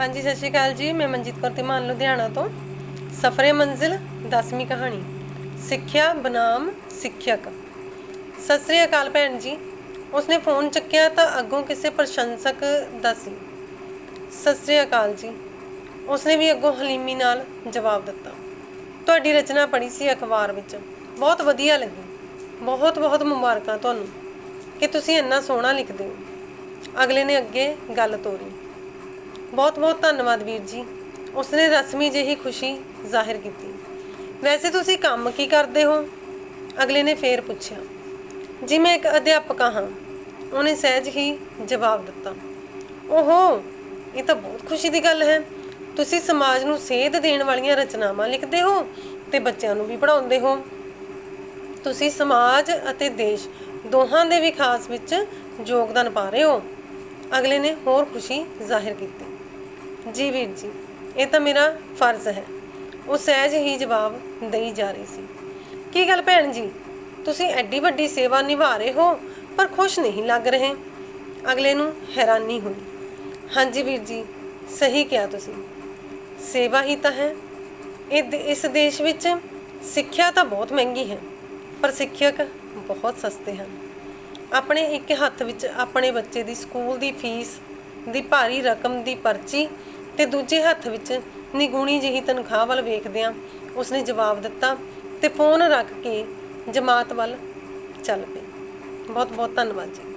ਹਾਂਜੀ, ਸਤਿ ਸ਼੍ਰੀ ਅਕਾਲ ਜੀ। ਮੈਂ ਮਨਜੀਤ ਕੌਰ ਤਿਮਾਨ ਲੁਧਿਆਣਾ ਤੋਂ। ਸਫਰੇ ਮੰਜ਼ਿਲ 10ਵੀਂ ਕਹਾਣੀ। ਸਿੱਖਿਆ, ਬਨਾਮ, ਸਿੱਖਿਅਕ। ਸਤਿ ਸ਼੍ਰੀ ਅਕਾਲ ਭੈਣ ਜੀ। ਉਸਨੇ ਫੋਨ ਚੱਕਿਆ ਤਾਂ ਅੱਗੋਂ ਕਿਸੇ ਪ੍ਰਸ਼ੰਸਕ ਦਾ ਸੀ ਸਤਿ ਸ਼੍ਰੀ ਅਕਾਲ ਜੀ। ਉਸਨੇ ਵੀ ਅੱਗੋਂ ਹਲੀਮੀ ਨਾਲ ਜਵਾਬ ਦਿੱਤਾ। ਤੁਹਾਡੀ ਰਚਨਾ ਪੜ੍ਹੀ ਸੀ ਅਖਬਾਰ ਵਿੱਚ। ਬਹੁਤ ਵਧੀਆ ਲੱਗੀ। ਬਹੁਤ ਬਹੁਤ ਮੁਬਾਰਕਾਂ ਤੁਹਾਨੂੰ। ਕਿ ਤੁਸੀਂ ਇੰਨਾ ਸੋਹਣਾ ਲਿਖਦੇ ਹੋ। ਅਗਲੇ ਨੇ ਅੱਗੇ ਗੱਲ ਤੋਰੀ। ਬਹੁਤ ਬਹੁਤ ਧੰਨਵਾਦ ਵੀਰ ਜੀ। ਉਸਨੇ ਰਸਮੀ ਜਿਹੀ ਖੁਸ਼ੀ ਜ਼ਾਹਿਰ ਕੀਤੀ। ਵੈਸੇ ਤੁਸੀਂ ਕੰਮ ਕੀ ਕਰਦੇ ਹੋ? ਅਗਲੇ ਨੇ ਫੇਰ ਪੁੱਛਿਆ। ਜੀ ਮੈਂ ਇੱਕ ਅਧਿਆਪਕ ਹਾਂ। ਉਹਨੇ ਸਹਿਜ ਹੀ ਜਵਾਬ ਦਿੱਤਾ। ਓਹੋ, ਇਹ ਤਾਂ ਬਹੁਤ ਖੁਸ਼ੀ ਦੀ ਗੱਲ ਹੈ। ਤੁਸੀਂ ਸਮਾਜ ਨੂੰ ਸੇਧ ਦੇਣ ਵਾਲੀਆਂ ਰਚਨਾਵਾਂ ਲਿਖਦੇ ਹੋ ਤੇ ਬੱਚਿਆਂ ਨੂੰ ਵੀ ਪੜ੍ਹਾਉਂਦੇ ਹੋ। ਤੁਸੀਂ ਸਮਾਜ ਅਤੇ ਦੇਸ਼ ਦੋਹਾਂ ਦੇ ਵਿਕਾਸ ਵਿੱਚ ਯੋਗਦਾਨ ਪਾ ਰਹੇ ਹੋ। ਅਗਲੇ ਨੇ ਹੋਰ ਖੁਸ਼ੀ ਜ਼ਾਹਿਰ ਕੀਤੀ। ਜੀ ਵੀਰ ਜੀ, ਇਹ ਤਾਂ ਮੇਰਾ ਫਰਜ਼ ਹੈ। ਉਹ ਸਹਿਜ ਹੀ ਜਵਾਬ ਦੇਈ ਜਾ ਰਹੀ ਸੀ। ਕੀ ਗੱਲ ਭੈਣ ਜੀ? ਤੁਸੀਂ ਐਡੀ ਵੱਡੀ ਸੇਵਾ ਨਿਭਾ ਰਹੇ ਹੋ, ਪਰ ਖੁਸ਼ ਨਹੀਂ ਲੱਗ ਰਹੇ। ਅਗਲੇ ਨੂੰ ਹੈਰਾਨੀ ਹੋਈ। ਹਾਂਜੀ ਵੀਰ ਜੀ, ਸਹੀ ਕਿਹਾ ਤੁਸੀਂ। ਸੇਵਾ ਹੀ ਤਾਂ ਹੈ। ਇਹ ਇਸ ਦੇਸ਼ ਵਿੱਚ ਸਿੱਖਿਆ ਤਾਂ ਬਹੁਤ ਮਹਿੰਗੀ ਹੈ, ਪਰ ਸਿੱਖਿਅਕ ਬਹੁਤ ਸਸਤੇ ਹਨ। ਆਪਣੇ ਇੱਕ ਹੱਥ ਵਿੱਚ ਆਪਣੇ ਬੱਚੇ ਦੀ ਸਕੂਲ ਦੀ ਫੀਸ ਦੀ ਭਾਰੀ ਰਕਮ ਦੀ ਪਰਚੀ ਤੇ ਦੂਜੇ ਹੱਥ ਵਿੱਚ ਨਿਗੂਣੀ ਜਿਹੀ ਤਨਖਾਹ ਵੱਲ ਵੇਖਦਿਆਂ ਉਸਨੇ ਜਵਾਬ ਦਿੱਤਾ ਤੇ ਫੋਨ ਰੱਖ ਕੇ ਜਮਾਤ ਵੱਲ ਚੱਲ ਪਈ। ਬਹੁਤ ਬਹੁਤ ਧੰਨਵਾਦ ਜੀ।